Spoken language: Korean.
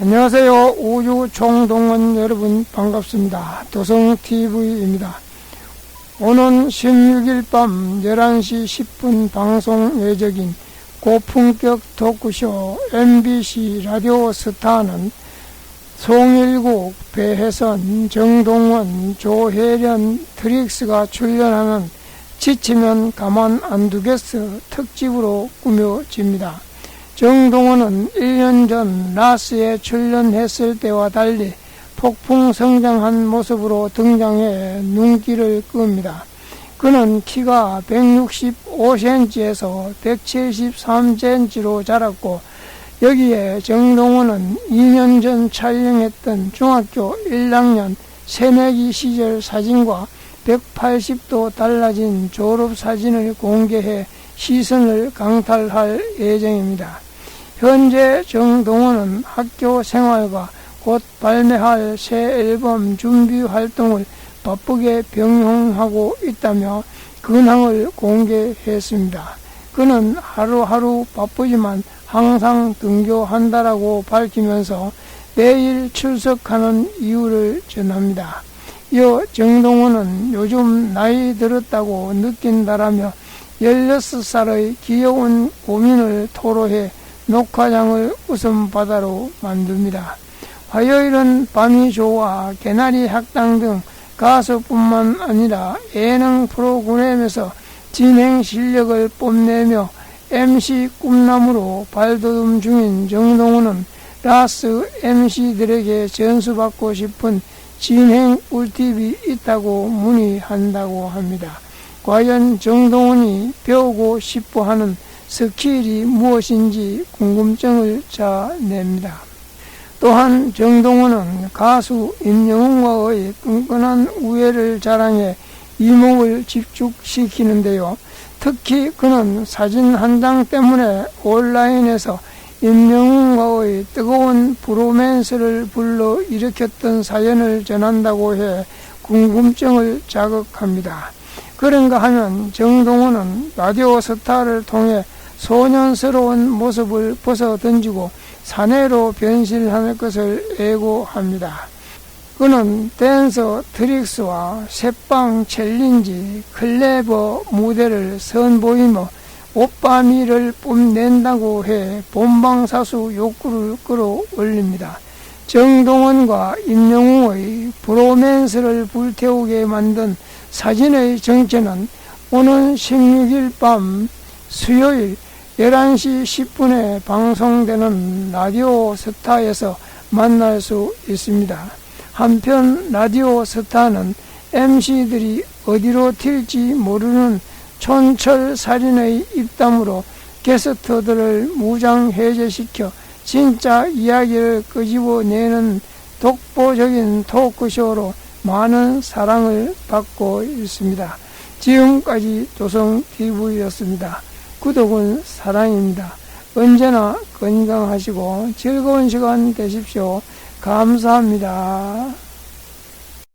안녕하세요. 우주 총동원 여러분 반갑습니다. 도성TV입니다. 오는 16일 밤 11시 10분 방송 예정인 고품격 토크쇼 MBC 라디오 스타는 송일국, 배혜선, 정동원, 조혜련, 트릭스가 출연하는 지치면 가만 안 두겠어 특집으로 꾸며집니다. 정동원은 1년 전 라스에 출연했을 때와 달리 폭풍 성장한 모습으로 등장해 눈길을 끕니다. 그는 키가 165cm에서 173cm로 자랐고 여기에 정동원은 2년 전 촬영했던 중학교 1학년 새내기 시절 사진과 180도 달라진 졸업 사진을 공개해 시선을 강탈할 예정입니다. 현재 정동원은 학교 생활과 곧 발매할 새 앨범 준비 활동을 바쁘게 병행하고 있다며 근황을 공개했습니다. 그는 하루하루 바쁘지만 항상 등교한다라고 밝히면서 매일 출석하는 이유를 전합니다. 이어 정동원은 요즘 나이 들었다고 느낀다라며 16살의 귀여운 고민을 토로해 녹화장을 웃음바다로 만듭니다. 화요일은 밤이 좋아 개나리 학당 등 가수뿐만 아니라 예능 프로그램에서 진행 실력을 뽐내며 MC 꿈나무로 발돋움 중인 정동훈은 라스 MC들에게 전수받고 싶은 진행 꿀팁이 있다고 문의한다고 합니다. 과연 정동훈이 배우고 싶어 하는 스킬이 무엇인지 궁금증을 자냅니다. 또한 정동훈은 가수 임영웅과의 끈끈한 우애를 자랑해 이목을 집중시키는데요. 특히 그는 사진 한 장 때문에 온라인에서 임영웅과의 뜨거운 브로맨스를 불러 일으켰던 사연을 전한다고 해 궁금증을 자극합니다. 그런가 하면 정동훈은 라디오 스타를 통해 소년스러운 모습을 벗어 던지고 사내로 변신할 것을 예고합니다. 그는 댄서 트릭스와 새빵 챌린지 클레버 무대를 선보이며 오빠미를 뽐낸다고 해 본방사수 욕구를 끌어올립니다. 정동원과 임영웅의 브로맨스를 불태우게 만든 사진의 정체는 오는 16일 밤 수요일 11시 10분에 방송되는 라디오 스타에서 만날 수 있습니다. 한편 라디오 스타는 MC들이 어디로 튈지 모르는 촌철살인의 입담으로 게스트들을 무장해제시켜 진짜 이야기를 끄집어내는 독보적인 토크쇼로 많은 사랑을 받고 있습니다. 지금까지 조성TV였습니다. 구독은 사랑입니다. 언제나 건강하시고 즐거운 시간 되십시오. 감사합니다.